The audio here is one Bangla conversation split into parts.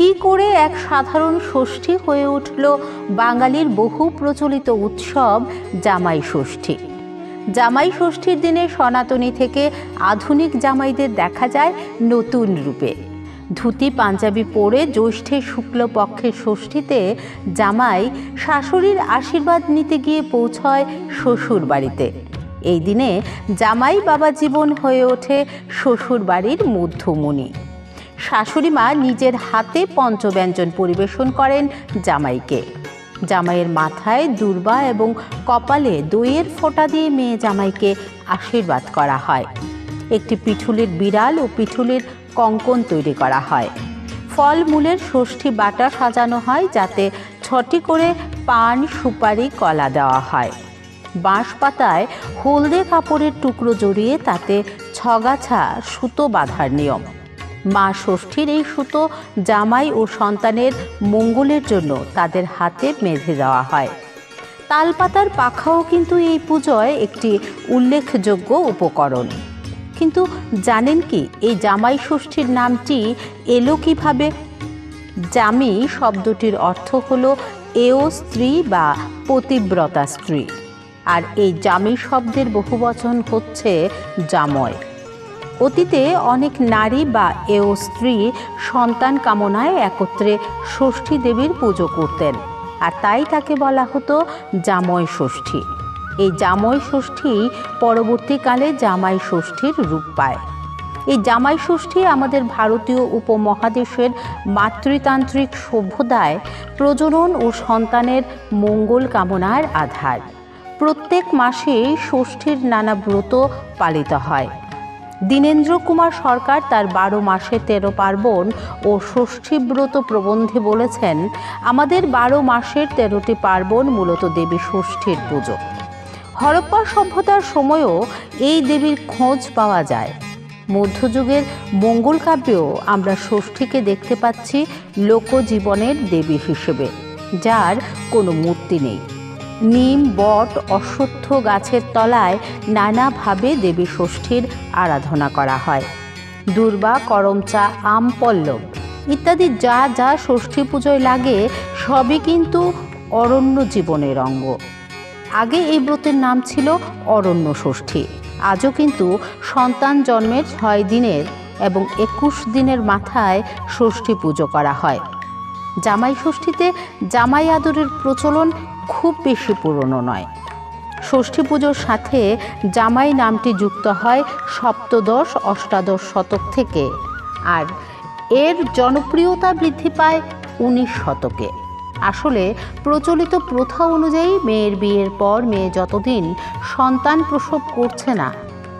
কি করে এক সাধারণ ষষ্ঠী হয়ে উঠল বাঙালির বহু প্রচলিত উৎসব জামাই ষষ্ঠী। জামাই ষষ্ঠীর দিনে সনাতনী থেকে আধুনিক জামাইদের দেখা যায় নতুন রূপে। ধুতি, পাঞ্জাবি পরে জ্যৈষ্ঠের শুক্লপক্ষের ষষ্ঠীতে জামাই শাশুড়ির আশীর্বাদ নিতে গিয়ে পৌঁছয় শ্বশুর বাড়িতে এই দিনে জামাই বাবা জীবন হয়ে ওঠে শ্বশুর বাড়ির মধ্যমণি। শাশুড়ি মা নিজের হাতে পঞ্চব্যঞ্জন পরিবেশন করেন জামাইকে। জামাইয়ের মাথায় দুর্বা এবং কপালে দইয়ের ফোঁটা দিয়ে মেয়ে জামাইকে আশীর্বাদ করা হয়। একটি পিঠুলের বিড়াল ও পিঠুলের কঙ্কন তৈরি করা হয়। ফলমূলের ষষ্ঠী বাটা সাজানো হয় যাতে ছটি করে পান, সুপারি, কলা দেওয়া হয়। বাঁশ পাতায় হলদে কাপড়ের টুকরো জড়িয়ে তাতে ছগাছা, সুতো বাঁধার নিয়ম। মা ষষ্ঠীর এই সুতো জামাই ও সন্তানের মঙ্গলের জন্য তাদের হাতে বেঁধে দেওয়া হয়। তালপাতার পাখাও কিন্তু এই পুজোয় একটি উল্লেখযোগ্য উপকরণ। কিন্তু জানেন কি, এই জামাই ষষ্ঠীর নামটি এলো কীভাবে? জামি শব্দটির অর্থ হলো এও স্ত্রী বা পতিব্রতা স্ত্রী। আর এই জামি শব্দের বহুবচন হচ্ছে জাময়। অতীতে অনেক নারী বা এও স্ত্রী সন্তান কামনায় একত্রে ষষ্ঠী দেবীর পুজো করতেন। আর তাই তাকে বলা হতো জাময় ষষ্ঠী। এই জাময় ষষ্ঠী পরবর্তীকালে জামাই ষষ্ঠীর রূপ পায়। এই জামাই ষষ্ঠী আমাদের ভারতীয় উপমহাদেশের মাতৃতান্ত্রিক সভ্যতায় প্রজনন ও সন্তানের মঙ্গল কামনার আধার। প্রত্যেক মাসেই ষষ্ঠীর নানা ব্রত পালিত হয়। দীনেন্দ্র কুমার সরকার তার বারো মাসে তেরো পার্বণ ও ষষ্ঠী ব্রত প্রবন্ধে বলেছেন, আমাদের বারো মাসের তেরোটি পার্বণ মূলত দেবী ষষ্ঠীর পুজো। হরপ্পা সভ্যতার সময়ও এই দেবীর খোঁজ পাওয়া যায়। মধ্যযুগের মঙ্গল কাব্যেও আমরা ষষ্ঠীকে দেখতে পাচ্ছি লোকজীবনের দেবী হিসেবে, যার কোনো মূর্তি নেই। নিম, বট, অশ্বত্থ গাছের তলায় নানাভাবে দেবী ষষ্ঠীর আরাধনা করা হয়। দুর্বা, করমচা, আম, পল্লব ইত্যাদি যা যা ষষ্ঠী পুজোয় লাগে, সবই কিন্তু অরণ্য জীবনের অঙ্গ। আগে এই ব্রতের নাম ছিল অরণ্য ষষ্ঠী। আজও কিন্তু সন্তান জন্মের ছয় দিনের এবং একুশ দিনের মাথায় ষষ্ঠী পুজো করা হয়। জামাই ষষ্ঠীতে জামাই আদরের প্রচলন খুব বেশি পুরনো নয়। ষষ্ঠী পুজোর সাথে জামাই নামটি যুক্ত হয় সপ্তদশ, অষ্টাদশ শতক থেকে আর এর জনপ্রিয়তা বৃদ্ধি পায় উনিশ শতকে। আসলে প্রচলিত প্রথা অনুযায়ী মেয়ের বিয়ের পর মেয়ে যতদিন সন্তান প্রসব করছে না,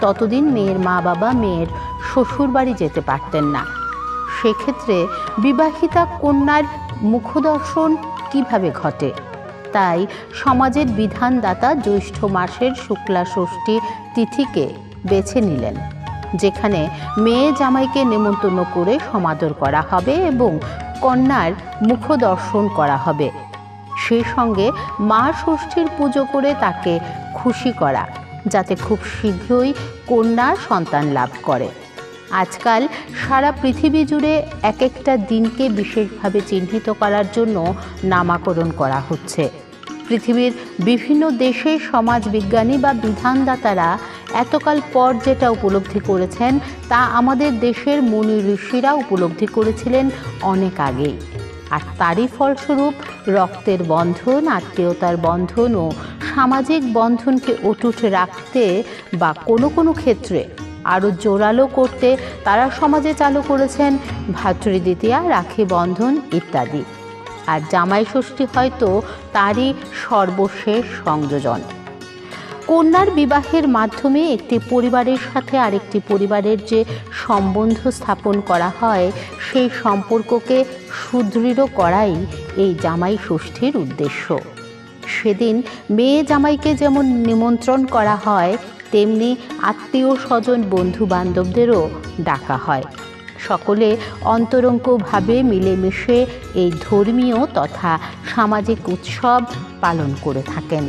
ততদিন মেয়ের মা বাবা মেয়ের শ্বশুরবাড়ি যেতে পারতেন না। সেক্ষেত্রে বিবাহিতা কন্যার মুখদর্শন কীভাবে ঘটে? তাই সমাজের বিধানদাতা জ্যৈষ্ঠ মাসের শুক্লা ষষ্ঠী তিথিকে বেছে নিলেন, যেখানে মেয়ে জামাইকে নেমন্তন্ন করে সমাদর করা হবে এবং কন্যার মুখদর্শন করা হবে। সেই সঙ্গে মা ষষ্ঠীর পুজো করে তাকে খুশি করা, যাতে খুব শীঘ্রই কন্যা সন্তান লাভ করে। আজকাল সারা পৃথিবী জুড়ে এক একটা দিনকে বিশেষভাবে চিহ্নিত করার জন্য নামাকরণ করা হচ্ছে। পৃথিবীর বিভিন্ন দেশে সমাজবিজ্ঞানী বা বিধানদাতারা এতকাল পর যেটা উপলব্ধি করেছেন, তা আমাদের দেশের মুনি ঋষিরা উপলব্ধি করেছিলেন অনেক আগেই। আর তারই ফলস্বরূপ রক্তের বন্ধন, আত্মীয়তার বন্ধন ও সামাজিক বন্ধনকে অটুট রাখতে বা কোনো কোনো ক্ষেত্রে আরও জোরালো করতে তারা সমাজে চালু করেছেন ভাতৃদ্বিতীয়া রাখি বন্ধন ইত্যাদি। আর জামাই ষষ্ঠী হয়তো তারই সর্বশেষ সংযোজন। কন্যার বিবাহের মাধ্যমে একটি পরিবারের সাথে আরেকটি পরিবারের যে সম্বন্ধ স্থাপন করা হয়, সেই সম্পর্ককে সুদৃঢ় করাই এই জামাই ষষ্ঠীর উদ্দেশ্য। সেদিন মেয়ে জামাইকে যেমন নিমন্ত্রণ করা হয় তেমনি আত্মীয় স্বজন বন্ধু বান্ধবদেরও ডাকা হয়। সকলে অন্তরঙ্গভাবে মিলেমিশে এই ধর্মীয় তথা সামাজিক উৎসব পালন করে থাকেন।